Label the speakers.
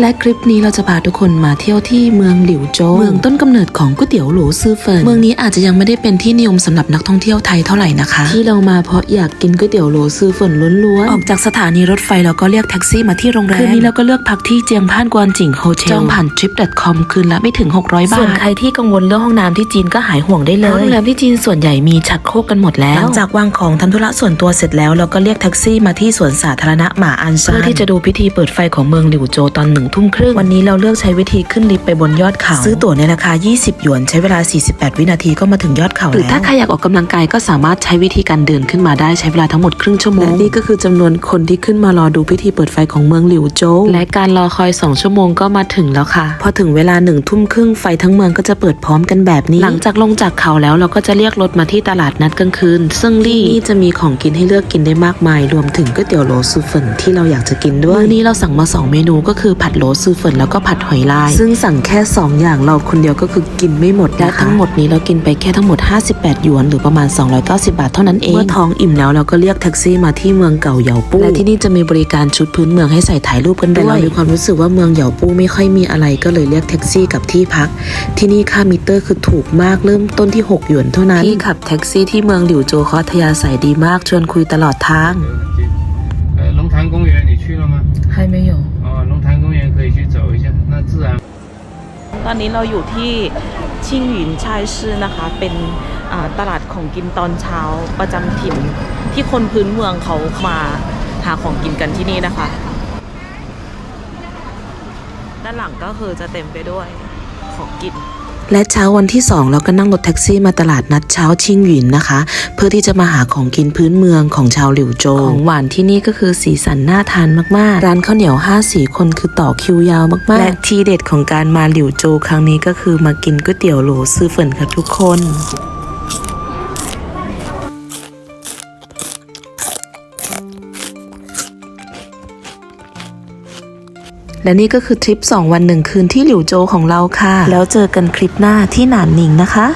Speaker 1: และคลิปนี้เราจะพาทุกคนมาเที่ยวที่เมืองหลิวโจวเมืองต้นกำเนิดของก๋วยเตี๋ยวหลูซื่อเฟินเมืองนี้อาจจะยังไม่ได้เป็นที่นิยมสำหรับนักท่องเที่ยวไทยเท่าไหร่นะคะ ที่เรามาเพราะอยากกินก๋วยเตี๋ยวหลูซื่อเฟินล้วนๆออกจากสถานีรถไฟเราก็เรียกแท็กซี่มาที่โรงแรมคืนนี้เราก็เลือกพักที่เจียงพานกวนจิงโฮเทลจองผ่าน trip.com คืนละไม่ถึง 600 บาทส่วนใครที่กังวลเรื่องห้องน้ำที่จีนก็หายห่วงได้เลยโรงแรมที่จีนส่วนใหญ่มีชักโครกกันหมดแล้วหลังจากวางของทำธุระส่วนตัวเสร็จแล้วเราก็เรียกแท็กซี่มาที่สวนสาธารณะหมาอันซานเพื่อที่จะดูพิธีเปิดไฟของเมืองหลิวโจวตอนหนึ่งทุ่มครึ่งวันนี้เราเลือกใช้วิธีขึ้นลิฟต์ไปบนยอดเขา ซื้อตั๋วในราคา 20 หยวน ใช้เวลา 48 วินาทีก็มาถึงยอดเขาหรือถ้าใครอยากออกกำลังกายก็สามารถใช้วิธีการเดินขึ้นมาได้ใช้เวลาทั้งหมดครึ่งชั่วโมงและนี่ก็คือจำนวนคนที่ขึ้นมารอดูพิธีเปิดไฟของเมืองหลิวโจวและการรอคอย 2 ชั่วโมงก็มาถึงแล้วค่ะ พอถึงเวลาหนึ่งทุ่มครึ่งไฟทั้งเมืองก็จะเปิดพร้อมกันแบบนี้ หลังจากลงจากเขาแล้วเราก็จะเรียกรถมาที่ตลาดนัดกลางคืน ซึ่งที่นี่จะมีของกินให้เลือกกินได้มากมาย รวมถึงก๋วยเตี๋ยวโหลซูเฟินที่เราอยากจะกินด้วยมื้อนี้เราสั่งมาสองเมนูก็คือผัดโหลซูเฟินแล้วก็ผัดหอยลาย ซึ่งสั่งแค่ 2 อย่างเราคนเดียวก็คือกินไม่หมดและทั้งหมดนี้เรากินไปแค่ทั้งหมด 58 หยวน หรือประมาณ 290 บาทเท่านั้นเอง เมื่อท้องอิ่มแล้วเราก็เรียกแท็กซี่มาที่เมืองเก่าเหยาปู้และที่นี่จะมีบริการชุดพื้นเมืองให้ใส่ถ่ายรูปกันด้วยแต่เรามีความรู้สึกว่าเมืองเหยาปู้ไม่ค่อยมีอะไรก็เลยเรียกแท็กซี่กับที่พัก ที่นี่ค่ามิเตอร์คือถูกมากเริ่มต้นที่ 6 หยวนเท่านั้นที่ขับแท็กซี่ที่เมืองหลิวโจวเขาอัธยาศัยดีมากชวนคุยตลอดทาง
Speaker 2: ตอนนี้เราอยู่ที่ชิงหยินชายชื่อนะคะ เป็นตลาดของกินตอนเช้าประจำถิ่นที่คนพื้นเมืองเขามาหาของกินกันที่นี่นะคะ ด้านหลังก็คือจะเต็มไปด้วยของกิน
Speaker 1: และเช้าวันที่ 2 เราก็นั่งรถแท็กซี่มาตลาดนัดเช้าชิงหยินนะคะ เพื่อที่จะมาหาของกินพื้นเมืองของชาวหลิวโจวของหวานที่นี่ก็คือสีสันน่าทานมากๆ ร้านข้าวเหนียว5สีคนคือต่อคิวยาวมากๆ และทีเด็ดของการมาหลิวโจวครั้งนี้ก็คือมากินก๋วยเตี๋ยวโหลซื้อเฟินค่ะทุกคน และนี่ก็คือทริป 2 วัน 1 คืนที่หลิวโจของเราค่ะ แล้วเจอกันคลิปหน้าที่หนานหนิงนะคะ